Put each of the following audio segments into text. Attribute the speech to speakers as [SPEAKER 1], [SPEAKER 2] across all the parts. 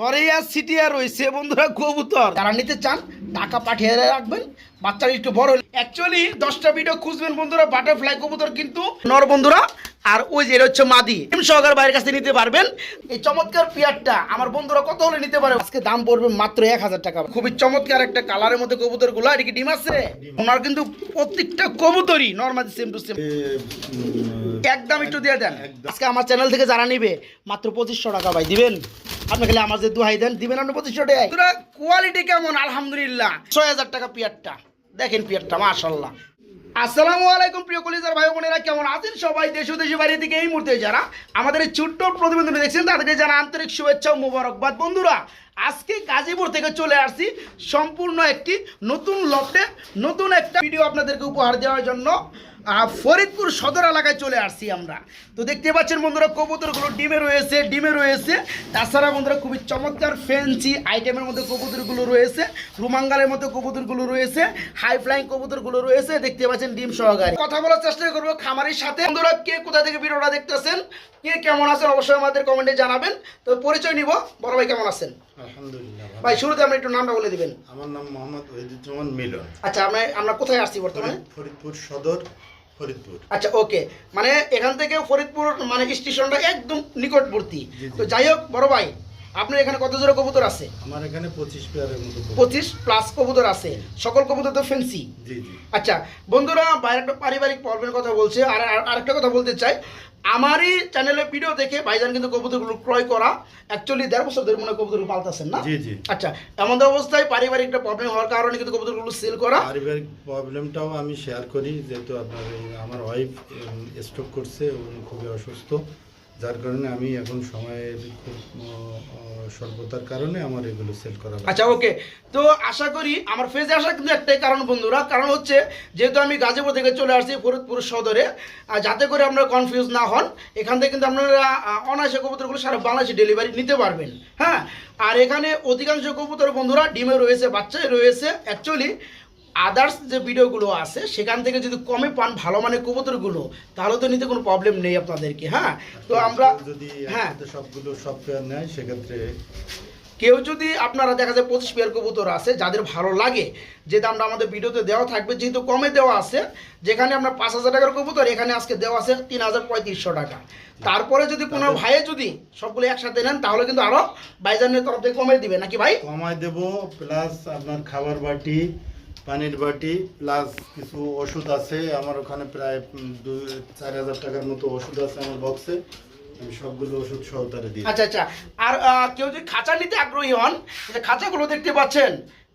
[SPEAKER 1] হরিয়া সিটিয়া রয়েছে বন্ধুরা কবুতর। যারা নিতে চান, টাকা পাঠিয়ে রাখবেন। বাচ্চারা একটু বড় অ্যাকচুয়ালি দশটা ভিডিও খুঁজবেন বন্ধুরা বাটারফ্লাই কবুতর কিন্তু। নর বন্ধুরা আর ওই যে এটা হচ্ছে মাদি। ডিম সহকার বাইরের কাছে নিতে পারবেন। এই চমৎকার পেয়ারটা আমার বন্ধুরা কত হলে নিতে পারে? আজকে দাম পড়বে মাত্র এক হাজার টাকা। খুবই চমৎকার একটা কালারের মধ্যে কবুতরগুলো এটা কি ডিম আছে? ওনার কিন্তু প্রত্যেকটা কবুতরই নর্মালি সেম টু সেম একদম একটু দিয়ে দেন। আজকে আমার চ্যানেল থেকে যারা নিবে মাত্র পঁচিশশো টাকা ভাই দিবেন? আপনি খালি আমার যে দুহাই দেন দিবেন আপনি পঁচিশশো টাকা কোয়ালিটি কেমন? আলহামদুলিল্লাহ। ছয় হাজার টাকা পিয়ারটা। দেখেন পিয়ারটা মাশাল্লাহ আসসালামু আলাইকুম, প্রিয় কলিজার ভাই বোনেরা, কেমন আছেন সবাই? দেশ দেশের বাইরে থেকে এই মুহূর্তে যারা আমাদের এই ছোট্ট প্রতিবেদন দেখছেন, তাদেরকে যারা আন্তরিক শুভেচ্ছা ও মুবারকবাদ। বন্ধুরা, আজকে গাজীপুর থেকে চলে আসছি সম্পূর্ণ একটি নতুন লফটে নতুন একটা ভিডিও আপনাদেরকে উপহার দেওয়ার জন্য। ফরিদপুর সদর এলাকায় চলে আসছি আমরা। তো দেখতে পাচ্ছেন বন্ধুরা, কবুতরগুলো ডিমে রয়েছে ডিমে রয়েছে। তাছাড়া বন্ধুরা, খুবই চমৎকার ফ্যান্সি আইটেমের মধ্যে কবুতরগুলো রয়েছে। রুমাঙ্গালের মধ্যে কবুতরগুলো রয়েছে। হাই ফ্লাইং কবুতরগুলো রয়েছে। দেখতে পাচ্ছেন ডিম সহকারে। কথা বলার চেষ্টা করব খামারের সাথে। বন্ধুরা, কে কোথা থেকে ভিডিওটা দেখতেছেন, কে কেমন আছেন, অবশ্যই আমাদের কমেন্টে জানাবেন। তো পরিচয় নিব, বড় ভাই কেমন আছেন?
[SPEAKER 2] আলহামদুলিল্লাহ
[SPEAKER 1] ভাই শুরুতে আপনি একটু নামটা বলে দিবেন।
[SPEAKER 2] আমার নাম মোহাম্মদ ওহিদুজ্জামান মিলন।
[SPEAKER 1] আচ্ছা আমরা আমরা কোথায় আসছি বর্তমানে?
[SPEAKER 2] ফরিদপুর সদর ফরিদপুর।
[SPEAKER 1] আচ্ছা ওকে। মানে এখান থেকে ফরিদপুর মানে স্টেশনটা একদম নিকটবর্তী। তো যাই হোক বড় ভাই আপনার এখানে কত জোড়া কবুতর আছে?
[SPEAKER 2] আমার এখানে পঁচিশ পেয়ারের মতো
[SPEAKER 1] পঁচিশ প্লাস কবুতর আছে। সকল কবুতর তো ফেন্সি
[SPEAKER 2] জি জি।
[SPEAKER 1] আচ্ছা বন্ধুরা বাইরে একটা পারিবারিক প্রবলেমের কথা বলছে। আর- আরেকটা কথা বলতে চাই। আমারই চ্যানেলে ভিডিও দেখে ভাইজান কিন্তু কবুতরগুলো ক্রয় করা। অ্যাকচুয়ালি দেড় বছর ধরে মনে কবুতর কবুতরগুলো পালতেছেন না?
[SPEAKER 2] জি জি।
[SPEAKER 1] আচ্ছা এমন অবস্থায় পারিবারিক একটা প্রবলেম হওয়ার কারণে কিন্তু কবুতরগুলো সেল করা।
[SPEAKER 2] পারিবারিক প্রবলেমটাও আমি শেয়ার করি যেহেতু আপনার আমার ওয়াইফ স্ট্রোক করছে উনি খুবই অসুস্থ। যার কারণে আমি এখন সময়ের খুব স্বল্পতার কারণে আমার এগুলো সেল করা
[SPEAKER 1] আচ্ছা ওকে তো আশা করি আমার ফেজে আসা কিন্তু একটাই কারণ বন্ধুরা, কারণ হচ্ছে যেহেতু আমি গাজীপুর থেকে চলে আসছি ফরিদপুর সদরে যাতে করে আপনারা কনফিউজ না হন, এখান থেকে কিন্তু আপনারা অনায়াসে কবুতরগুলো সারা বাংলাদেশে ডেলিভারি নিতে পারবেন। হ্যাঁ? আর এখানে অধিকাংশ কবুতর বন্ধুরা ডিমে রয়েছে, বাচ্চায় রয়েছে অ্যাকচুয়ালি আদার্স যে ভিডিওগুলো আছে সেখান থেকে যদি কমে পান ভালো মানের কবুতরগুলো তাহলে তো নিতে কোনো প্রবলেম নেই আপনাদেরকে হ্যাঁ? তো আমরা
[SPEAKER 2] যদি
[SPEAKER 1] হ্যাঁ।
[SPEAKER 2] সবগুলো সব পেয়ার নেয় সেক্ষেত্রে
[SPEAKER 1] কেউ যদি আপনারা দেখা যায় পঁচিশ পেয়ার কবুতর আছে যাদের ভালো লাগে যে দামটা আমাদের ভিডিওতে দেওয়া থাকবে যেহেতু কমে দেওয়া আছে যেখানে আপনার পাঁচ হাজার টাকার কবুতর এখানে আজকে দেওয়া আছে তিন হাজার পঁয়ত্রিশশো টাকা। তারপরে যদি কোনো ভাইয়ে যদি সবগুলো একসাথে নেন তাহলে কিন্তু আরও বাইজানের তরফ থেকে কমে দিবে নাকি ভাই?
[SPEAKER 2] কমায় দেব প্লাস আপনার খাবার বাটি পানির বাটি প্লাস কিছু ওষুধ আছে। আমার ওখানে প্রায় দুই চার হাজার টাকার মতো ওষুধ আছে আমার বক্সে আমি সবগুলো ওষুধ সহকারে দিই।
[SPEAKER 1] আচ্ছা আচ্ছা। আর কেউ যদি খাঁচা নিতে আগ্রহী হন খাঁচাগুলো দেখতে পাচ্ছেন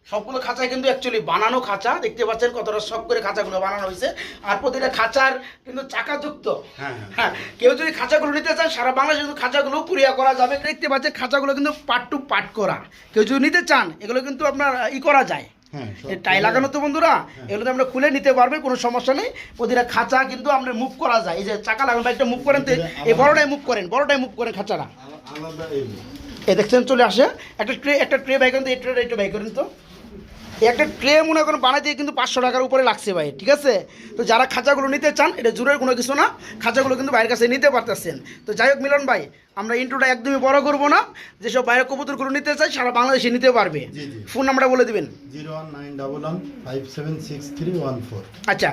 [SPEAKER 1] সবগুলো কিন্তু অ্যাকচুয়ালি বানানো খাঁচা। দেখতে পাচ্ছেন কতটা সব করে খাঁচাগুলো বানানো হয়েছে। আর প্রতিটা খাঁচার কিন্তু চাকাযুক্ত।
[SPEAKER 2] হ্যাঁ হ্যাঁ।
[SPEAKER 1] হ্যাঁ কেউ যদি খাঁচাগুলো নিতে চান সারা বাংলাদেশে কিন্তু খাঁচাগুলো কুরিয়া করা যাবে। দেখতে পাচ্ছেন খাঁচাগুলো কিন্তু পার্ট টু পার্ট করা। কেউ যদি নিতে চান এগুলো কিন্তু আপনার ই করা যায়। টাই লাগানো তো বন্ধুরা এগুলো তো আমরা খুলে নিতে পারবে কোনো সমস্যা নেই। প্রতিটা খাঁচা কিন্তু আমরা মুভ করা যায়। এই যে চাকা লাগানো বাইকটা মুভ করেন এই বড়টাই মুভ করেন বড়টাই মুভ করেন খাঁচাটা।
[SPEAKER 2] এই
[SPEAKER 1] দেখছেন চলে আসে। একটা ট্রে একটা ট্রে বাই করেন তো এই ট্রেটা একটু বাই করেন তো। একটা ট্রে মনে করেন বানাইতে কিন্তু পাঁচশো টাকার উপরে লাগছে ভাই ঠিক আছে? তো যারা খাঁচাগুলো নিতে চান এটা জোরের কোনো কিছু না খাঁচাগুলো কিন্তু বাইরের কাছে নিতে পারতেছেন। তো যাই হোক মিলন ভাই আমরা ইন্ট্রোটা একদমই বড় করব না যেসব বাইরের কবুতরগুলো নিতে চাই সারা বাংলাদেশে নিতে পারবে। ফোন নাম্বারটা বলে দিবেন।
[SPEAKER 2] জিরো
[SPEAKER 1] আচ্ছা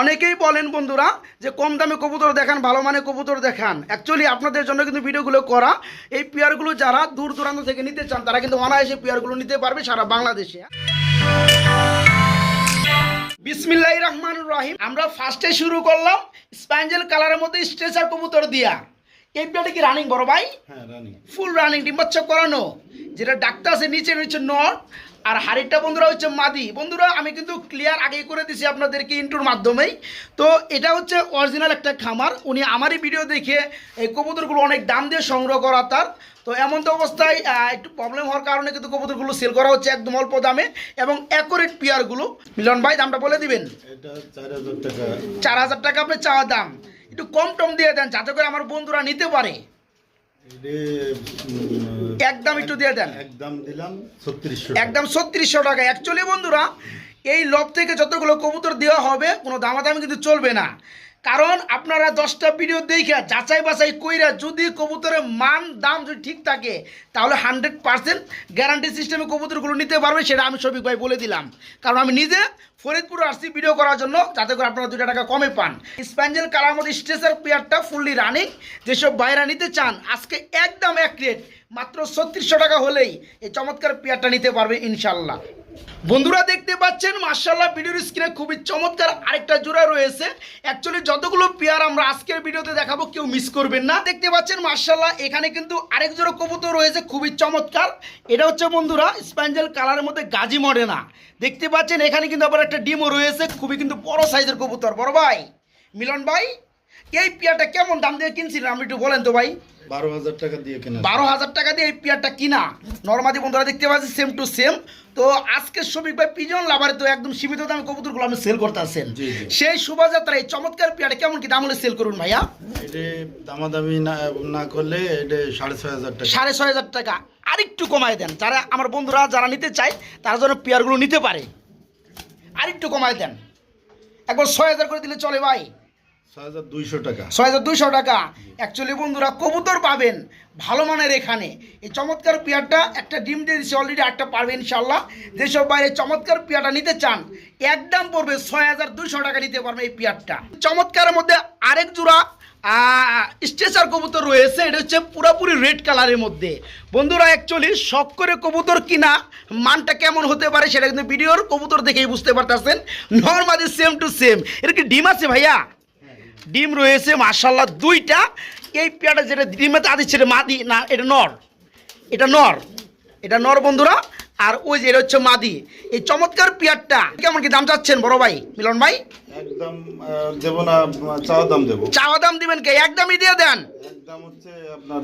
[SPEAKER 1] অনেকেই বলেন বন্ধুরা যে কম দামে কবুতর দেখান ভালো মানে কবুতর দেখান। অ্যাকচুয়ালি আপনাদের জন্য কিন্তু ভিডিওগুলো করা। এই পেয়ারগুলো যারা দূর দূরান্ত থেকে নিতে চান তারা কিন্তু অনায়াসে পেয়ারগুলো নিতে পারবে সারা বাংলাদেশে। বিসমিল্লাহ রহমান রাহিম। আমরা ফার্স্টে শুরু করলাম স্প্যাঞ্জেল কালারের মধ্যে স্ট্রেচার কবুতর দিয়া। এই পেয়ারটা কি রানিং বড় ভাই? ফুল রানিং ডিম্বাচ্ছ করানো। যেটা ডাক্তার আছে নিচে রয়েছে নর আর হাড়িটা বন্ধুরা হচ্ছে মাদি। বন্ধুরা আমি কিন্তু ক্লিয়ার আগেই করে দিছি আপনাদেরকে ইন্টুর মাধ্যমেই। তো এটা হচ্ছে অরিজিনাল একটা খামার। উনি আমারই ভিডিও দেখে এই কবুতরগুলো অনেক দাম দিয়ে সংগ্রহ করা তার। তো এমন তো অবস্থায় একটু প্রবলেম হওয়ার কারণে কিন্তু কবুতরগুলো সেল করা হচ্ছে একদম অল্প দামে এবং অ্যাকোরেট পিয়ারগুলো মিলন ভাই দামটা বলে দিবেন?
[SPEAKER 2] চার হাজার টাকা।
[SPEAKER 1] আপনি চাওয়া দাম। একটু কম টম দিয়ে দেন যাতে করে আমার বন্ধুরা নিতে পারে। একদম একটু দিয়ে দেন।
[SPEAKER 2] একদম দিলাম ছত্রিশশো
[SPEAKER 1] একদম ছত্রিশশো টাকা। অ্যাকচুয়ালি বন্ধুরা এই লব থেকে যতগুলো কবুতর দেওয়া হবে কোনো দামাদামি কিন্তু চলবে না। কারণ আপনারা দশটা ভিডিও দেখে, যাচাই বাছাই কইরা যদি কবুতরের মান, দাম যদি ঠিক থাকে, তাহলে হান্ড্রেড পার্সেন্ট গ্যারান্টি সিস্টেমে কবুতরগুলো নিতে পারবে, সেটা আমি শফিক ভাই বলে দিলাম। কারণ আমি নিজে ফরিদপুর আসছি ভিডিও করার জন্য, যাতে করে আপনারা দুটা টাকা কমে পান। স্প্যাঞ্জেল কালার মধ্যে স্ট্রেসের পেয়ারটা ফুললি রানিং যেসব বাইরা নিতে চান, আজকে একদম এক রেট মাত্র ছত্রিশশো টাকা হলেই এই চমৎকার পেয়ারটা নিতে পারবে ইনশাল্লাহ। বন্ধুরা দেখতে পাচ্ছেন মার্শাল্লাহ ভিডিওর স্ক্রিনে খুবই চমৎকার আরেকটা জোড়া রয়েছে। অ্যাকচুয়ালি যতগুলো পেয়ার আমরা আজকের ভিডিওতে দেখাবো, কেউ মিস করবেন না। দেখতে পাচ্ছেন মার্শাল্লাহ এখানে কিন্তু আরেক জোড়া কবুতর রয়েছে, খুবই চমৎকার। এটা হচ্ছে বন্ধুরা স্প্যাঞ্জেল কালারের মধ্যে গাজি মরে না দেখতে পাচ্ছেন, এখানে কিন্তু আবার একটা ডিমও রয়েছে, খুবই কিন্তু বড় সাইজের কবুতর। বড় ভাই, মিলন ভাই এই পেয়ারটা কেমন দাম দিয়ে কিনছিলেন? আপনি একটু বলেন তো ভাই।
[SPEAKER 2] বারো হাজার টাকা দিয়ে কেনা।
[SPEAKER 1] বারো হাজার টাকা দিয়ে এই পেয়ারটা কিনা? নর্মাদি বন্ধুরা দেখতে পাচ্ছি সেম টু সেম তো আজকে শ্রমিক ভাই পিজন লাভারে তো একদম সীমিত দামে কবুতরগুলো আপনি সেল করতে আসেন। সেই শোভাযাত্রা এই চমৎকার পেয়ারটা কেমন কি দাম হলে সেল করুন ভাইয়া?
[SPEAKER 2] দামাদামি না না করলে এটা সাড়ে ছয় হাজার টাকা।
[SPEAKER 1] সাড়ে ছয় হাজার টাকা। আরেকটু কমায় দেন। যারা আমার বন্ধুরা যারা নিতে চায় তারা যেন পেয়ারগুলো নিতে পারে। আরেকটু কমায় দেন। একবার ছয় হাজার করে দিলে চলে ভাই।
[SPEAKER 2] ছয় হাজার দুইশো টাকা।
[SPEAKER 1] অ্যাকচুয়ালি বন্ধুরা, কবুতর পাবেন ভালো মানের এখানে। এই চমৎকার পেয়ারটা, একটা ডিম অলরেডি যেসব বাইরে চমৎকার নিতে চান একদম পড়বে ছয় হাজার দুইশো টাকা নিতে পারবে এই পেয়ারটা। চমৎকারের মধ্যে আরেক জোড়া স্ট্রেচার কবুতর রয়েছে, এটা হচ্ছে পুরোপুরি রেড কালারের মধ্যে। বন্ধুরা অ্যাকচুয়ালি শখ করে কবুতর কিনা, মানটা কেমন হতে পারে সেটা কিন্তু ভিডিওর কবুতর দেখেই বুঝতে পারতেছেন। নর্মালি সেম টু সেম এটা কি ডিম আছে ভাইয়া? ডিম রয়েছে মার্শাল্লাহ দুইটা। এই পেয়ারটা যেটা ডিমে দিচ্ছে মা মাদি, না, এটা নর। এটা নর। এটা নর, বন্ধুরা। আর ওই যে এটা হচ্ছে মাদি। এই চমৎকার পেয়ারটা। কেমন কি দাম চাচ্ছেন বড় ভাই, মিলন ভাই?
[SPEAKER 2] একদম দেবো না চাওয়া দাম দেবো।
[SPEAKER 1] চাওয়া দাম দিবেন কে? একদমই দিয়ে দেন।
[SPEAKER 2] একদম হচ্ছে আপনার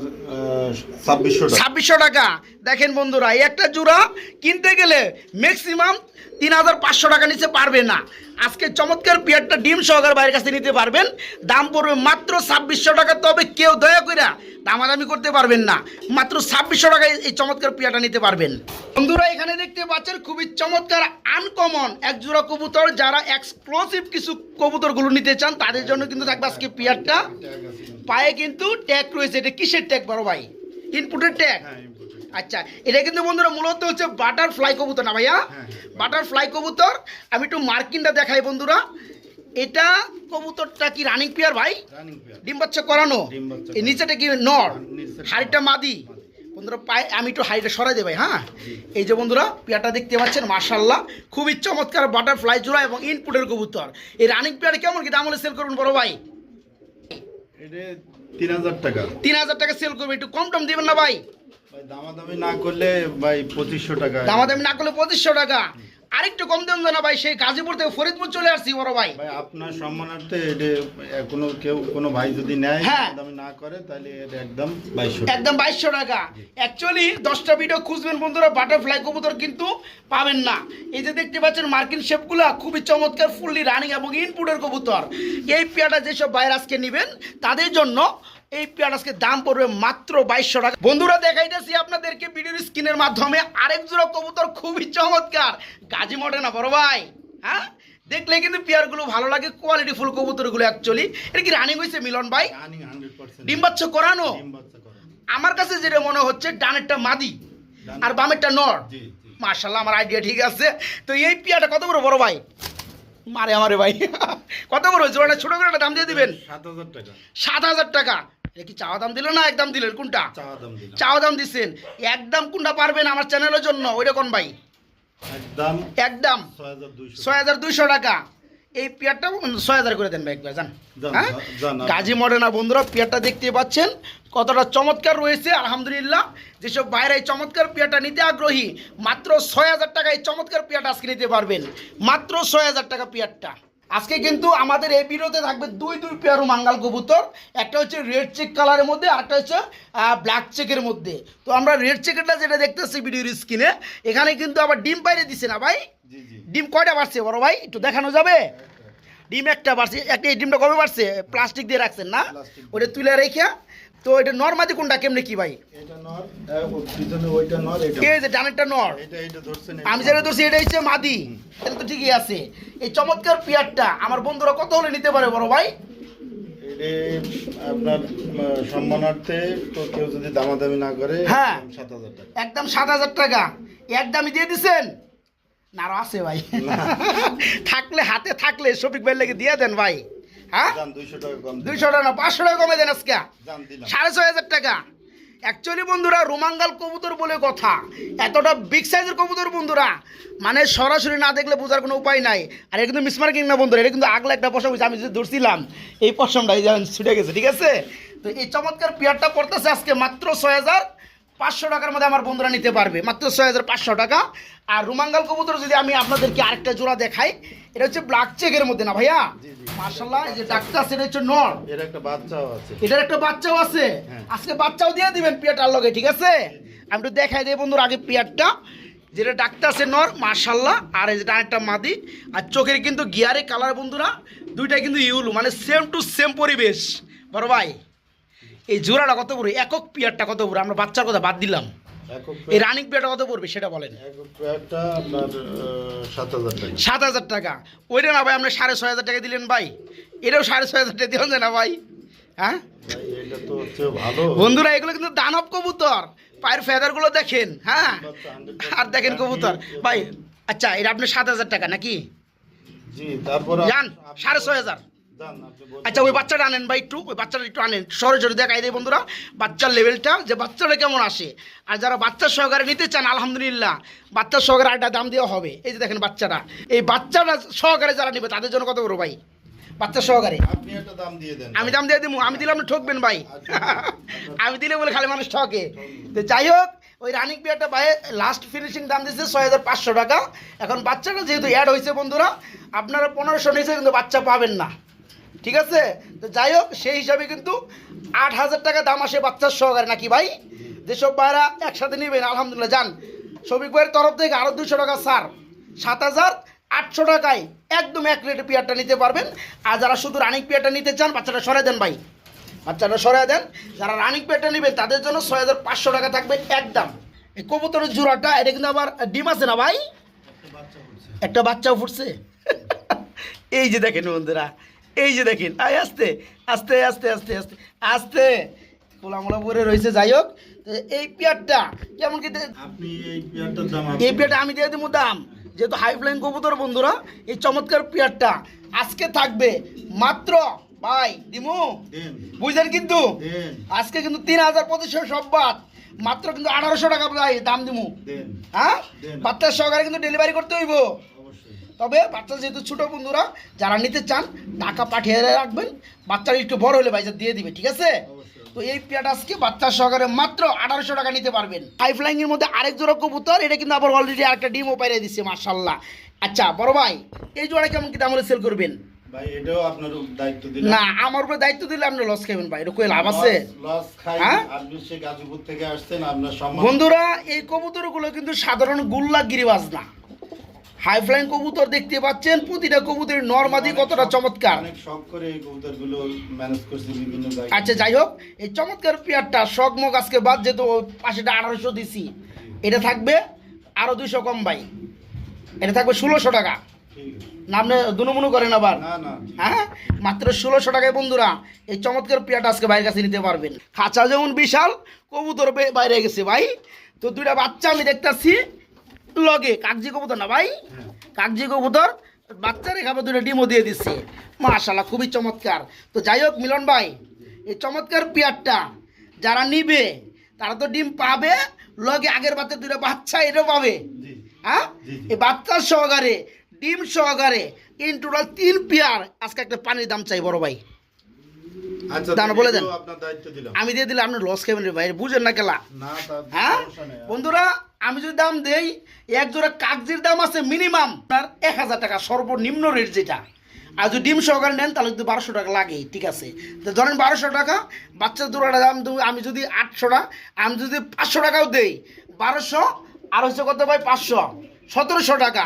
[SPEAKER 2] ছাব্বিশশো
[SPEAKER 1] ছাব্বিশশো টাকা। দেখেন বন্ধুরা এই একটা জোড়া কিনতে গেলে ম্যাক্সিমাম তিন হাজার পাঁচশো টাকা নিচে পারবে না। আজকে চমৎকার পেয়ারটা ডিম সহকার বাইরের কাছে নিতে পারবেন। দাম পড়বে মাত্র ছাব্বিশশো টাকা তবে কেউ দয়া করে দামাদামি করতে পারবেন না। মাত্র ছাব্বিশশো টাকায় এই চমৎকার পেয়ারটা নিতে পারবেন। বন্ধুরা এখানে দেখতে পাচ্ছেন খুবই চমৎকার আনকমন এক জোড়া কবুতর যারা এক্সক্লুসিভ কিছু কবুতরগুলো নিতে চান তাদের জন্য কিন্তু থাকবে আজকে পেয়ারটা। পায়ে কিন্তু ট্যাগ রয়েছে এটা কিসের ট্যাগ বড় ভাই? ইনপুটের ট্যাগ
[SPEAKER 2] হ্যাঁ,
[SPEAKER 1] আচ্ছা এটা কিন্তু বন্ধুরা মূলত হচ্ছে বাটারফ্লাই কবুতর না ভাইয়া?
[SPEAKER 2] হ্যাঁ।
[SPEAKER 1] বাটারফ্লাই কবুতর আমি একটু মার্কিনটা দেখাই বন্ধুরা। এটা কবুতরটা কি রানিং পেয়ার ভাই? ডিম বাচ্চা করানো? এই নিচেটা কি নর? হাড়িটা মাদি? বন্ধুরা পায়ে আমি একটু হাইটে সরাই দেবাই হ্যাঁ? এই যে বন্ধুরা পেয়ারটা দেখতে পাচ্ছেন মার্শাল্লাহ খুবই চমৎকার বাটারফ্লাই জোড়া এবং ইনপুটের কবুতর। এই রানিং পেয়ার কেমন কি দাম হলে সেল করবেন বড় ভাই?
[SPEAKER 2] তিন হাজার টাকা।
[SPEAKER 1] তিন হাজার টাকা সেল করবে একটু কম টম দিবেন না ভাই?
[SPEAKER 2] ভাই দামাদামি না করলে ভাই পঁচিশশো টাকা।
[SPEAKER 1] দামাদামি না করলে পঁচিশশো টাকা। আরেকটু কম দেন না ভাই সেই গাজীপুর থেকে ফরিদপুর চলে আসছি বড় ভাই।
[SPEAKER 2] ভাই আপনার সম্মানার্থে এটা কোনো কেউ কোনো ভাই যদি নেয়
[SPEAKER 1] হ্যাঁ।
[SPEAKER 2] দামি না করে তাহলে একদম বাইশশো টাকা।
[SPEAKER 1] একদম বাইশশো টাকা। অ্যাকচুয়ালি দশটা ভিডিও খুঁজবেন বন্ধুরা বাটারফ্লাই কবুতর কিন্তু পাবেন না। এই যে দেখতে পাচ্ছেন মার্কিন শেপগুলো খুবই চমৎকার ফুললি রানিং এবং ইনপুটের কবুতর। এই পেয়ারটা যেসব বাইরে আজকে নেবেন তাদের জন্য এই পেয়ার আজকে দাম পড়বে মাত্র বাইশশো টাকা। বন্ধুরা দেখাইতেছি আপনাদেরকে ভিডিওর স্ক্রিনের মাধ্যমে আরেক জোড়া কবুতর খুবই চমৎকার। গাজী মডে না বড় ভাই। হ্যাঁ? দেখলে কিন্তু পেয়ারগুলো ভালো লাগে কোয়ালিটি ফুল কবুতরগুলো অ্যাকচুয়ালি এটা কি রানিং হয়েছে মিলন ভাই? ডিম বাচ্চা করানো? আমার কাছে যেটা মনে হচ্ছে ডানেরটা মাদি আর বামেরটা নর। মার্শাল্লাহ আমার আইডিয়া ঠিক আছে। তো এই পিয়াটা কত বড় বড় ভাই? মারে আমারে ভাই। কত বড় জোড়াটা ছোট করে একটা দাম দিয়ে দিবেন?
[SPEAKER 2] সাত হাজার টাকা।
[SPEAKER 1] সাত হাজার টাকা। কি চাওয়া দাম দিলেন না একদম দিলেন? কোনটা?
[SPEAKER 2] চাওয়া দাম দিলাম।
[SPEAKER 1] চাওয়া দাম দিচ্ছেন একদম কোনটা পারবেন আমার চ্যানেলের জন্য? ওইটা কোন ভাই।
[SPEAKER 2] একদম
[SPEAKER 1] একদম।
[SPEAKER 2] ছয় হাজার দুইশো
[SPEAKER 1] টাকা। এই পেয়ারটা ছয় হাজার করে দেন ভাই একবার জান। হ্যাঁ। গাজী মডেনা বন্ধুরা পেয়ারটা দেখতে পাচ্ছেন। কতটা চমৎকার রয়েছে আলহামদুলিল্লাহ। যেসব বাইরে এই চমৎকার পেয়ারটা নিতে আগ্রহী মাত্র ছয় হাজার টাকা এই চমৎকার পেয়ারটা আজকে নিতে পারবেন। মাত্র ছয় হাজার টাকা পেয়ারটা। আজকে কিন্তু আমাদের এই ভিডিওতে থাকবে দুই দুই পেয়ারও মাঙ্গাল কবুতর। একটা হচ্ছে রেড চেক কালারের মধ্যে আর একটা হচ্ছে ব্ল্যাক চেকের মধ্যে। তো আমরা রেড চেকেরটা যেটা দেখতেছি ভিডিওর স্ক্রিনে এখানে কিন্তু আবার ডিম পাইরে দিছে না ভাই? ডিম কয়টা বাড়ছে বড় ভাই? একটু দেখানো যাবে? ডিম একটা বাড়ছে একটা এই ডিমটা কবে বাড়ছে? প্লাস্টিক দিয়ে রাখছেন না? ওটা তুলে রেখে তো এটা নর্মাদি কোনটা? কেমনে কি ভাই?
[SPEAKER 2] নর নর
[SPEAKER 1] এই যে ডানেরটা নর? আমি যেটা ধরছি এটা হচ্ছে মাদি। এটা তো ঠিকই আছে। এই চমৎকার পেয়ারটা আমার বন্ধুরা কত হলে নিতে পারে বড় ভাই?
[SPEAKER 2] আপনার সম্মানার্থে তো কেউ যদি দামাদামি না করে
[SPEAKER 1] হ্যাঁ।
[SPEAKER 2] সাত হাজার টাকা।
[SPEAKER 1] একদম সাত হাজার টাকা। একদমই দিয়ে দিছেন? না আছে ভাই। থাকলে হাতে থাকলে শফিক ভাই লেগে দিয়ে দেন ভাই। হ্যাঁ?
[SPEAKER 2] দুইশো টাকা
[SPEAKER 1] না পাঁচশো টাকা কমে দেন আজকে। সাড়ে ছয় হাজার টাকা। অ্যাকচুয়ালি বন্ধুরা রোমাঙ্গাল কবুতর বলে কথা। এতটা বিগ সাইজের কবুতর বন্ধুরা। মানে সরাসরি না দেখলে বোঝার কোনো উপায় নাই। আর এটা কিন্তু মিসমার্কিং না বন্ধুরা এটা কিন্তু আগলা একটা পশম আমি যে ধরছিলাম এই পশমটা এই ছুটে গেছে ঠিক আছে? তো এই চমৎকার পেয়ারটা পড়তেছে আজকে মাত্র ছয় হাজার পাঁচশো টাকার মধ্যে আমার বন্ধুরা নিতে পারবে। মাত্র ছয় হাজার পাঁচশো টাকা। আর রুমাঙ্গাল কবুতর যদি আমি আপনাদেরকে আরেকটা জোড়া দেখাই এটা হচ্ছে ব্ল্যাক চেকের মধ্যে না ভাইয়া। মার্শাল্লাহ যে ডাক্তার সেটা হচ্ছে নর।
[SPEAKER 2] এর একটা বাচ্চাও আছে।
[SPEAKER 1] এটার একটা বাচ্চাও আছে?
[SPEAKER 2] হ্যাঁ।
[SPEAKER 1] আজকে বাচ্চাও দিয়ে দিবেন পিয়াটার লগে ঠিক আছে? আমি একটু দেখাই দিই বন্ধুর আগে পিয়ারটা। যেটা ডাক্তার আছে নর মার্শাল্লাহ আর যেটা একটা মাদি। আর চোখের কিন্তু গিয়ারে কালার বন্ধুরা দুইটাই কিন্তু ইউলু মানে সেম টু সেম পরিবেশ। বড় ভাই। এই জোড়াটা কত পড়বে? একক পিয়ারটা কত পড়বে? আমরা বাচ্চার কথা বাদ দিলাম। এই রানিং পিয়ারটা কত পড়বে সেটা বলেন।
[SPEAKER 2] একক পেয়ারটা আপনার সাত হাজার টাকা।
[SPEAKER 1] ওইটা না ভাই আপনি সাড়ে ছয় হাজার টাকা দিলেন ভাই। এটাও সাড়ে ছয় হাজার টাকা দিলেন না ভাই। হ্যাঁ?
[SPEAKER 2] ভাই এটা তো হচ্ছে ভালো।
[SPEAKER 1] বন্ধুরা এগুলো কিন্তু দানব কবুতর। পায়ের ফেদারগুলো দেখেন হ্যাঁ? আর দেখেন কবুতর। ভাই আচ্ছা এটা আপনার সাত হাজার টাকা নাকি?
[SPEAKER 2] জি তারপর
[SPEAKER 1] যান সাড়ে ছয় হাজার।
[SPEAKER 2] আপনি।
[SPEAKER 1] আচ্ছা ওই বাচ্চাটা আনেন ভাই একটু ওই বাচ্চাটা একটু আনেন। সরাসরি দেখাই দেয় বন্ধুরা বাচ্চার লেভেলটা যে বাচ্চাটা কেমন আসে। আর যারা বাচ্চার সহকারে নিতে চান আলহামদুলিল্লাহ বাচ্চার সহকারে আরেকটা দাম দেওয়া হবে। এই যে দেখেন বাচ্চাটা। এই বাচ্চাটা সহকারে যারা নেবে তাদের জন্য কত বড় ভাই? বাচ্চার সহকারে।
[SPEAKER 2] আপনি একটা দাম দিয়ে দেন।
[SPEAKER 1] আমি দাম দিয়ে দিব আমি দিলে আপনি ঠকবেন ভাই। আমি দিলে বলে খালি মানুষ ঠকে। তো যাই হোক ওই রানিং বিয়ারটা ভাই লাস্ট ফিনিশিং দাম দিচ্ছে ছয় হাজার পাঁচশো টাকা। এখন বাচ্চাটা যেহেতু অ্যাড হয়েছে বন্ধুরা আপনারা পনেরোশো নিয়েছে কিন্তু বাচ্চা পাবেন না। ঠিক আছে? তো যাই হোক, সেই হিসাবে কিন্তু আট হাজার টাকা দাম আসে বাচ্চার সহকারে, নাকি ভাই? যেসব ভাইরা একসাথে নেবেন, আলহামদুলিল্লাহ, যান। শফিক ভাইয়ের তরফ থেকে আরও দুশো টাকা সার সাত হাজার আটশো টাকায় একদম এক রেটে পেয়ারটা নিতে পারবেন। আর যারা শুধু রানিং পেয়ারটা নিতে চান, বাচ্চাটা সরাই দেন ভাই। বাচ্চাটা সরাই দেন। যারা রানিং পেয়ারটা নেবেন, তাদের জন্য ছয় হাজার পাঁচশো টাকা থাকবে একদম। এই কবুতরের জোড়াটা, এটা কিন্তু আবার ডিম আছে না ভাই? একটা বাচ্চাও ফুটছে। এই যে দেখেন বন্ধুরা এই যে দেখেন আয় আস্তে আস্তে আস্তে আস্তে আস্তে আস্তে। খোলামোলা পরে রয়েছে যাই হোক। এই পেয়ারটা কেমন কি
[SPEAKER 2] এই
[SPEAKER 1] পেয়ারটা আমি দিয়ে দেবো দাম। যেহেতু হাই ফ্লাইং কবুতর বন্ধুরা এই চমৎকার পেয়ারটা আজকে থাকবে মাত্র ভাই দিমু? বুঝলেন কিন্তু? আজকে কিন্তু তিন হাজার পঁচিশশো সব বাদ। মাত্র কিন্তু আঠারোশো টাকা ভাই দাম দিমু। হ্যাঁ। বাচ্চার সহকারে কিন্তু ডেলিভারি করতে হইব। তবে বাচ্চা যেহেতু ছোটো বন্ধুরা যারা নিতে চান টাকা পাঠিয়ে রাখবেন। বাচ্চারা একটু বড় হলে ভাইজা দিয়ে দিবে ঠিক আছে? তো এই পেয়ারটা আজকে বাচ্চার সহকারে মাত্র আঠারোশো টাকা নিতে পারবেন। হাই ফ্লাইং এর মধ্যে আরেক জোড়া কবুতর এটা কিন্তু আবার অলরেডি আরেকটা ডিমও পাইরে দিচ্ছে মার্শাল্লাহ আচ্ছা বড় ভাই এই জোড়া কেমন কি দাম হলে সেল করবেন?
[SPEAKER 2] ভাই এটাও আপনার দায়িত্ব দিলাম।
[SPEAKER 1] না আমার উপরে দায়িত্ব দিলে আপনি লস খাবেন ভাই এটা কই লাভ আছে?
[SPEAKER 2] লস খাই
[SPEAKER 1] হ্যাঁ?
[SPEAKER 2] আপনি সে গাজীপুর থেকে আসছেন আপনার সম্মান।
[SPEAKER 1] বন্ধুরা এই কবুতরগুলো কিন্তু সাধারণ গুল্লা গিরিবাজ না হাই ফ্লাইং কবুতর দেখতে পাচ্ছেন প্রতিটা কবুতরের নর্মাদি কতটা চমৎকার। আচ্ছা যাই হোক এই চমৎকার পেয়ারটা শখমক আজকে বাদ ওই পাশেটা আঠারোশো দিছি। এটা থাকবে আরও দুইশো কম ভাই। এটা থাকবে ষোলোশো টাকা।
[SPEAKER 2] ঠিক আছে।
[SPEAKER 1] না আপনি দুনুমুনু করেন আবার। হ্যাঁ মাত্র ষোলোশো টাকায় বন্ধুরা এই চমৎকার পেয়ারটা আজকে বাইরের কাছে নিতে পারবেন। খাঁচা যেমন বিশাল কবুতর বে- বাইরে গেছে ভাই। তো দুইটা বাচ্চা আমি দেখতাছি। লগে কাগজি কবুতর না ভাই?
[SPEAKER 2] হ্যাঁ।
[SPEAKER 1] কাগজি কবুতর বাচ্চারে খাবার দুটো ডিমও দিয়ে দিচ্ছে মাশাল্লাহ খুবই চমৎকার। তো যাই হোক মিলন ভাই এই চমৎকার পেয়ারটা যারা নিবে তারা তো ডিম পাবে লগে আগের বাচ্চা দুটো বাচ্চা এটাও পাবে। হ্যাঁ। এই বাচ্চার সহকারে ডিম সহকারে ইন টোটাল তিন পেয়ার আজকে একটা পানির দাম চাই বড় ভাই।
[SPEAKER 2] আচ্ছা
[SPEAKER 1] দানা বলে দেন।
[SPEAKER 2] দিলাম।
[SPEAKER 1] আমি দিয়ে দিলে আপনি লস খাবেন রে ভাই বুঝেন না কেলা হ্যাঁ? বন্ধুরা আমি যদি দাম দেই এক জোড়া কাগজির দাম আছে মিনিমাম আপনার এক হাজার টাকা সর্বনিম্ন রেট যেটা। আর যদি ডিম সহকারে নেন তাহলে কিন্তু বারোশো টাকা লাগে ঠিক আছে? তো ধরেন বারোশো টাকা বাচ্চা জোড়াটা দাম দেবো আমি যদি আটশোটা আমি যদি পাঁচশো টাকাও দেই বারোশো আর হচ্ছে কত ভাই? পাঁচশো সতেরোশো টাকা।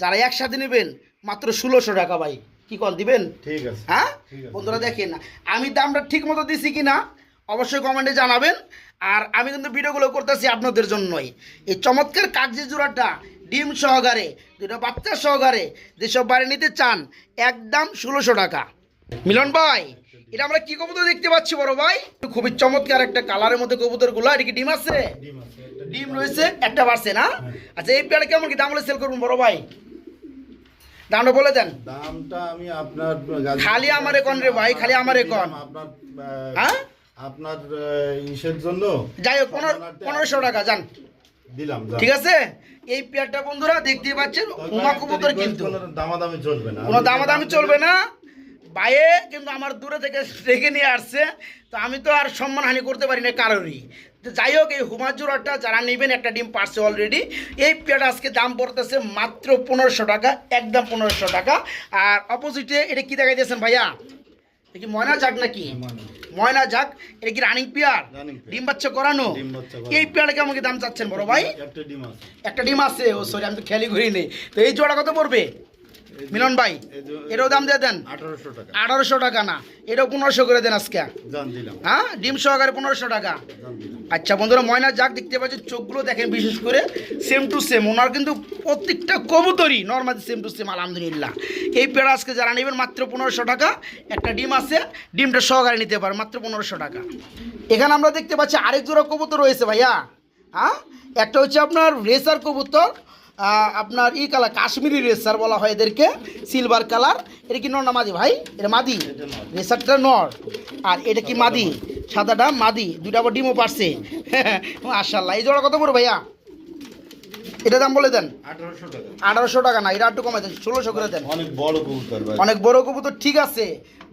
[SPEAKER 1] যারা একসাথে নেবেন মাত্র ষোলোশো টাকা ভাই। কি কল দিবেন?
[SPEAKER 2] ঠিক আছে।
[SPEAKER 1] হ্যাঁ। বন্ধুরা দেখেন আমি দামটা ঠিক মতো দিছি কি না অবশ্যই কমেন্টে জানাবেন। আর আমি কিন্তু ভিডিওগুলো করতেছি আপনাদের জন্যই। এই চমৎকার কাগজি জোড়াটা ডিম সহকারে দুটো বাচ্চা সহকারে যেসব বাড়ি নিতে চান একদম ষোলোশো টাকা। মিলন ভাই এটা আমরা কি কবুতর দেখতে পাচ্ছি বড় ভাই? খুবই চমৎকার একটা কালারের মধ্যে কবুতরগুলো এটা কি ডিম আছে?
[SPEAKER 2] ডিম
[SPEAKER 1] ডিম রয়েছে একটা বাড়ছে না? আচ্ছা এই পেয়ারা কেমন কি? দাম হলে সেল করুন বড় ভাই। দামটা বলে দেন।
[SPEAKER 2] দামটা আমি আপনার
[SPEAKER 1] খালি আমারে কোন রে ভাই, খালি আমারে কোন।
[SPEAKER 2] আপনার
[SPEAKER 1] হ্যাঁ?
[SPEAKER 2] আপনার ইসের জন্য
[SPEAKER 1] যাই হোক পনেরোশো টাকা যান।
[SPEAKER 2] দিলাম
[SPEAKER 1] ঠিক আছে? এই পেয়ারটা বন্ধুরা দেখতেই পাচ্ছেন উমা কবুতর কিন্তু।
[SPEAKER 2] দামাদামি চলবে না।
[SPEAKER 1] কোনো দামাদামি চলবে না। বাইরে কিন্তু আমার দূরে থেকে রেখে নিয়ে আসছে। তো আমি তো আর সম্মানহানি করতে পারি না কারোরই। তো যাই হোক এই জোড়াটা যারা নেবেন একটা ডিম পারছে অলরেডি এই পেয়ারটা আজকে দাম পড়তেছে মাত্র পনেরোশো টাকা একদম পনেরোশো টাকা। আর অপোজিটে এটা কি দেখা দিয়েছেন ভাইয়া কি ময়না যাক নাকি
[SPEAKER 2] মানে
[SPEAKER 1] ময়না যাক এটা কি রানিং পেয়ার ডিম বাচ্চা করানো। এই পেয়ারটা কেমন কি দাম চাচ্ছেন বড় ভাই?
[SPEAKER 2] একটা ডিম আছে।
[SPEAKER 1] একটা ডিম আছে ও সরি আমি তো খেয়ালি ঘুরি নেই তো এই জোড়া কত পড়বে? মিলন ভাই এটাও দাম দিয়ে দেন।
[SPEAKER 2] আঠারোশো টাকা।
[SPEAKER 1] না এটাও পনেরোশো করে দেন আজকে। হ্যাঁ? ডিম সহকারে পনেরোশো টাকা। আচ্ছা বন্ধুরা ময়না যাক দেখতে পাচ্ছি চোখগুলো দেখেন বিশেষ করে সেম টু সেম ওনার কিন্তু প্রত্যেকটা কবুতরই নর্মালি সেম টু সেম আলহামদুলিল্লাহ। এই পেড়া আজকে যারা নেবেন মাত্র পনেরোশো টাকা একটা ডিম আছে ডিমটা সহকারে নিতে পারে মাত্র পনেরোশো টাকা। এখানে আমরা দেখতে পাচ্ছি আরেক জোড়া কবুতর রয়েছে ভাইয়া। হ্যাঁ? একটা হচ্ছে আপনার রেসার কবুতর আপনার ই কালার কাশ্মীরি রেসার বলা হয় এদেরকে সিলভার কালার। এটা কি নর না মাদি ভাই? এটা মাদি? রেসারটা নর। আর এটা কি মাদি? সাদাটা মাদি। দুটা আবার ডিমও পারছে। মাশাল্লাহ এই জোড়া কত পড়বে ভাইয়া? এটা দাম বলে দেন।
[SPEAKER 2] আঠারোশো টাকা।
[SPEAKER 1] না এটা একটু কমে দেন। ষোলোশো করে দেন।
[SPEAKER 2] অনেক বড় কবুতর
[SPEAKER 1] অনেক বড় কবুতর ঠিক আছে।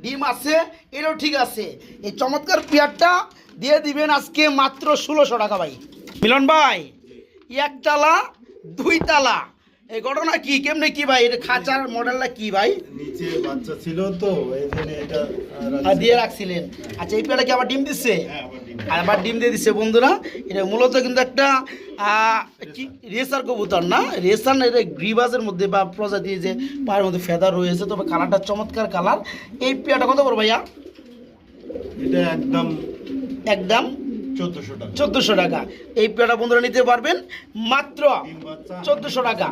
[SPEAKER 1] ডিম আছে এটাও ঠিক আছে। এই চমৎকার পেয়ারটা দিয়ে দিবেন আজকে মাত্র ষোলোশো টাকা ভাই। মিলন ভাই একতলা দুই তালা এই ঘটনা কি? কেমনে কি ভাই? এটা খাঁচার মডেলটা কি ভাই?
[SPEAKER 2] নিচে বাচ্চা ছিল তো এই জন্য এটা।
[SPEAKER 1] দিয়ে রাখছিলেন। আচ্ছা এই পেয়ারটা কি আবার ডিম দিচ্ছে?
[SPEAKER 2] হ্যাঁ, আবার ডিম।
[SPEAKER 1] আর আবার ডিম দিয়ে দিচ্ছে বন্ধুরা। এটা মূলত কিন্তু একটা কি? রেসার কবুতর না? রেসার না এটা গ্রিবাজের মধ্যে বা প্রজাতি যে পায়ের মধ্যে ফেদার রয়েছে। তবে কালারটা চমৎকার কালার। এই পেয়ারটা কত বড় ভাইয়া?
[SPEAKER 2] এটা একদম
[SPEAKER 1] একদম
[SPEAKER 2] চোদ্দশো টাকা।
[SPEAKER 1] এই পেয়ারটা বন্ধুরা নিতে পারবেন মাত্র চোদ্দোশো টাকা।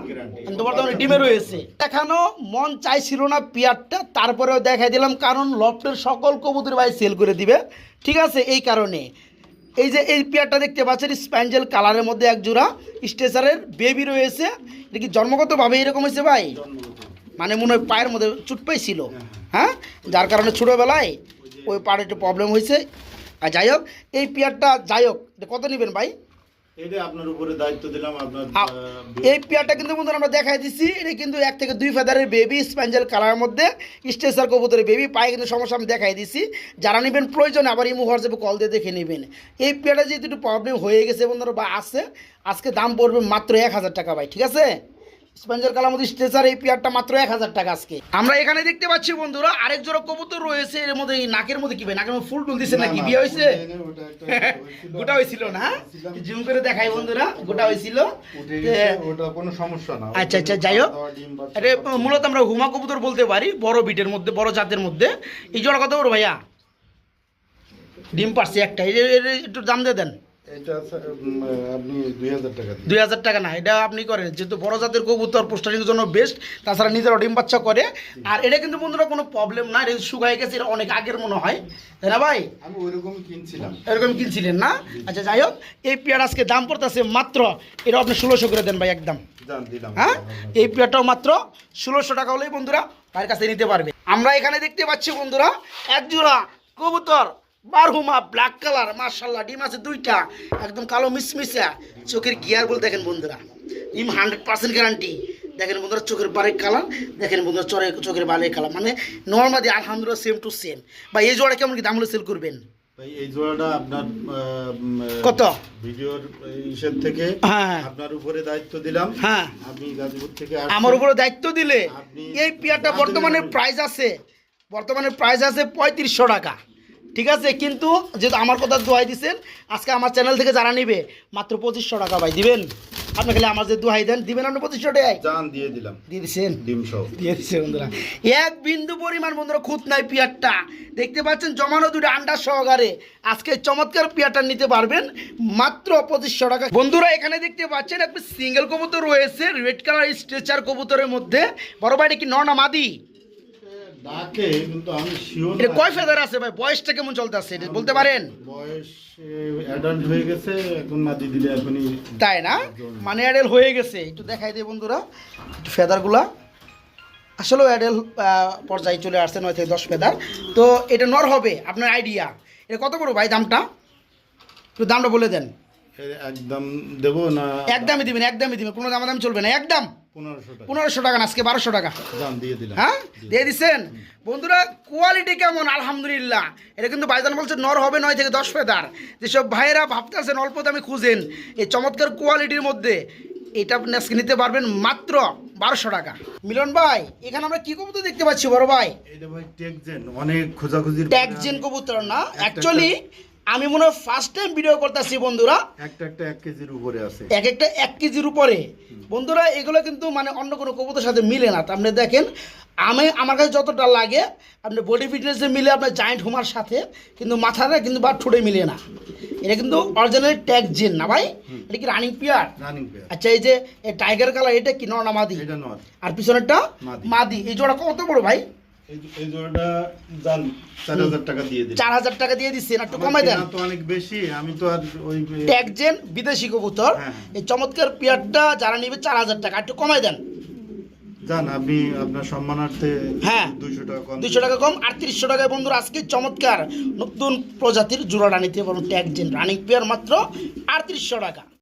[SPEAKER 1] কিন্তু বর্তমানে ডিমে রয়েছে। দেখানো মন চাইছিল না পেয়ারটা তারপরেও দেখাই দিলাম কারণ লফটের সকল কবুতর ভাই সেল করে দিবে। ঠিক আছে এই কারণে। এই যে এই পেয়ারটা দেখতে পাচ্ছেন স্প্যাঞ্জেল কালারের মধ্যে এক জোড়া স্টেশারের বেবি রয়েছে। এটা কি জন্মগতভাবে এরকম হয়েছে ভাই? মানে মনে হয় পায়ের মধ্যে চুট পাইছিল হ্যাঁ যার কারণে ছোটোবেলায় ওই পাড়ে একটু প্রবলেম হয়েছে। আর যাই হোক এই পেয়ারটা যাই হোক কত নেবেন ভাই?
[SPEAKER 2] আপনার উপরে দায়িত্ব দিলাম আপনার
[SPEAKER 1] এই পেয়ারটা কিন্তু বন্ধুরা আমরা দেখাই দিচ্ছি এটা কিন্তু এক থেকে দুই ফেদারের বেবি স্প্যাঞ্জেল কালারের মধ্যে স্টেসার কবুতরের বেবি পায়ে কিন্তু সমস্যা আমি দেখাই দিচ্ছি যারা নেবেন প্রয়োজন আবার ইমো হোয়াটসঅ্যাপে কল দিয়ে দেখে নেবেন। এই পেয়ারটা যেহেতু একটু প্রবলেম হয়ে গেছে বন্ধুরা বা আছে আজকে দাম পড়বে মাত্র এক হাজার টাকা ভাই ঠিক আছে? স্পেঞ্জার কালার মধ্যে স্ট্রেচার এই পেয়ারটা মাত্র এক হাজার টাকা আজকে। আমরা এখানে দেখতে পাচ্ছি বন্ধুরা আরেক জোড়া কবুতর রয়েছে এর মধ্যে এই নাকের মধ্যে কি ভাই নাকের মধ্যে ফুল টুল দিছে নাকি বিয়ে হয়েছে। গোটা হয়েছিল না? জুম করে দেখাই বন্ধুরা গোটা হয়েছিল।
[SPEAKER 2] ওটা কোনো সমস্যা না।
[SPEAKER 1] আচ্ছা আচ্ছা যাই হোক। এটা মূলত আমরা হুমা কবুতর বলতে পারি বড় বিটের মধ্যে বড় জাতের মধ্যে। এই জোড়া কত বড় ভাইয়া? ডিম পারছে একটা একটু দাম দিয়ে দেন।
[SPEAKER 2] এটা আপনি দুই হাজার টাকা
[SPEAKER 1] দুই হাজার টাকা না এটা আপনি করেন। যেহেতু বড় জাতের কবুতর পোস্টারিংয়ের জন্য বেস্ট তাছাড়া নিজেরও ডিম বাচ্চা করে। আর এটা কিন্তু বন্ধুরা কোনো প্রবলেম না এটা শুকাই গেছে এটা অনেক আগের মনে হয়। তাই না ভাই?
[SPEAKER 2] আমি ওইরকম কিনছিলাম।
[SPEAKER 1] এরকম কিনছিলেন না? আচ্ছা যাই হোক এই পেয়ার আজকে দাম পড়তেছে মাত্র এটা আপনি ষোলোশো করে দেন ভাই একদম। হ্যাঁ? এই পেয়ারটাও মাত্র ষোলোশো টাকা হলেই বন্ধুরা তার কাছে নিতে পারবে। আমরা এখানে দেখতে পাচ্ছি বন্ধুরা এক জোড়া কবুতর বারহুমা ব্ল্যাক কালার মার্শাল্লাহ ডিম আছে দুইটা একদম কালো মিসমিসা চোখের গিয়ার বলে দেখেন বন্ধুরা। ডিম হান্ড্রেড পার্সেন্ট গ্যারান্টি দেখেন বন্ধুরা চোখের বারের কালার দেখেন বন্ধুরা চরে চোখের বালের কালার মানে নর্মালি আলহামদুলিল্লাহ সেম টু সেম বা এই জোড়া কেমন কি দাম হলে সেল করবেন?
[SPEAKER 2] এই জোড়াটা আপনার
[SPEAKER 1] কত?
[SPEAKER 2] ভিডিওর ইসের থেকে
[SPEAKER 1] হ্যাঁ।
[SPEAKER 2] আপনার উপরে দায়িত্ব দিলাম।
[SPEAKER 1] হ্যাঁ।
[SPEAKER 2] আপনি গাজীপুর থেকে
[SPEAKER 1] আমার উপরে দায়িত্ব দিলে এই পেয়ারটা বর্তমানে প্রাইস আছে। বর্তমানে প্রাইস আছে পঁয়ত্রিশশো টাকা। ঠিক আছে? কিন্তু যেহেতু আমার কথা দোহাই দিচ্ছেন আজকে আমার চ্যানেল থেকে যারা নিবে মাত্র পঁচিশশো টাকা ভাই দিবেন? আপনি খালি আমার যে দোহাই দেন দিবেন আপনি পঁচিশশো টাকায়?
[SPEAKER 2] দিয়ে দিলাম।
[SPEAKER 1] দিয়ে দিচ্ছেন দিয়ে দিচ্ছে বন্ধুরা। এক বিন্দু পরিমাণ বন্ধুরা খুঁত নাই পিয়ারটা। দেখতে পাচ্ছেন জমানো দুটো আন্ডা সহকারে আজকে চমৎকার পিয়ারটা নিতে পারবেন মাত্র পঁচিশশো টাকা। বন্ধুরা এখানে দেখতে পাচ্ছেন একটা সিঙ্গেল কবুতর রয়েছে রেড কালার স্ট্রেচার কবুতরের মধ্যে। বড় বাইরে কি নর না মাদি?
[SPEAKER 2] ডাকে কিন্তু আমি শিওর
[SPEAKER 1] এটা কয় ফেদার আছে ভাই? বয়সটা কেমন চলতে আছে এটা বলতে পারেন?
[SPEAKER 2] বয়স অ্যাডাল্ট হয়ে গেছে এখন মাটি দিলে এখনই
[SPEAKER 1] তাই না? মানে অ্যাডেল হয়ে গেছে। একটু দেখাই দিই বন্ধুরা একটু ফেদারগুলা। আসলেও অ্যাডেল পর্যায়ে চলে আসছে নয় থেকে দশ ফেদার। তো এটা নর হবে আপনার আইডিয়া এটা কত বড় ভাই দামটা? একটু দামটা বলে দেন।
[SPEAKER 2] একদম দেবো না?
[SPEAKER 1] একদমই দিবেন একদমই দিবেন। কোনো দামাদামি চলবে না। একদম।
[SPEAKER 2] পনেরোশো টাকা।
[SPEAKER 1] আজকে বারোশো টাকা।
[SPEAKER 2] দিয়ে দিলাম।
[SPEAKER 1] হ্যাঁ? দিয়ে দিচ্ছেন বন্ধুরা কোয়ালিটি কেমন? আলহামদুলিল্লাহ। এটা কিন্তু ভাইজান বলছে নর হবে নয় থেকে দশ ফেদার। যেসব ভাইয়েরা ভাবতেছেন অল্প দামে খুঁজেন এই চমৎকার কোয়ালিটির মধ্যে এটা আপনি আজকে নিতে পারবেন মাত্র বারোশো টাকা। মিলন ভাই এখানে আমরা কি কবুতর দেখতে পাচ্ছি বড় ভাই?
[SPEAKER 2] অনেক খোঁজাখুঁজির পরে
[SPEAKER 1] ট্যাগজেন কবুতর না? অ্যাকচুয়ালি আমি মনে হয় ফার্স্ট টাইম ভিডিও করতেছি বন্ধুরা।
[SPEAKER 2] একটা একটা এক কেজির উপরে আছে।
[SPEAKER 1] এক একটা এক কেজির উপরে। বন্ধুরা এগুলো কিন্তু মানে অন্য কোনো কবুতর সাথে মিলে না। তো আপনি দেখেন আমি আমার কাছে যতটা লাগে আপনি বডি ফিটনেসে মিলে আপনার জায়েন্ট হোমার সাথে কিন্তু মাথাটা কিন্তু বা ঠোঁটে মিলে না। এটা কিন্তু অরিজিনাল ট্যাগ জিন না ভাই? এটা কি রানিং পিয়ার
[SPEAKER 2] রানিং পেয়ার
[SPEAKER 1] আচ্ছা এই যে টাইগার কালার এটা কি নর না মাদি? আর পিছনেরটা।
[SPEAKER 2] মাদি।
[SPEAKER 1] এই জোড়া কত বড় ভাই?
[SPEAKER 2] এই জোড়াটা টাকা দিয়ে দিই
[SPEAKER 1] চার হাজার টাকা দিয়ে দিচ্ছেন একটু কমাই দেন।
[SPEAKER 2] তো অনেক বেশি আমি তো আর ওই
[SPEAKER 1] ট্যাগজেন বিদেশি কবুতর।
[SPEAKER 2] হ্যাঁ।
[SPEAKER 1] এই চমৎকার পিয়ারটা যারা নিবে চার হাজার টাকা একটু কমাই দেন।
[SPEAKER 2] জান আপনি আপনার সম্মানার্থে
[SPEAKER 1] হ্যাঁ।
[SPEAKER 2] দুইশো টাকা কম।
[SPEAKER 1] দুশো টাকা কম আটত্রিশশো টাকায় বন্ধুরা আজকে চমৎকার নতুন প্রজাতির জোড়াটা নিতে পারবেন ট্যাগজেন রানিং পেয়ার মাত্র আটত্রিশশো টাকা।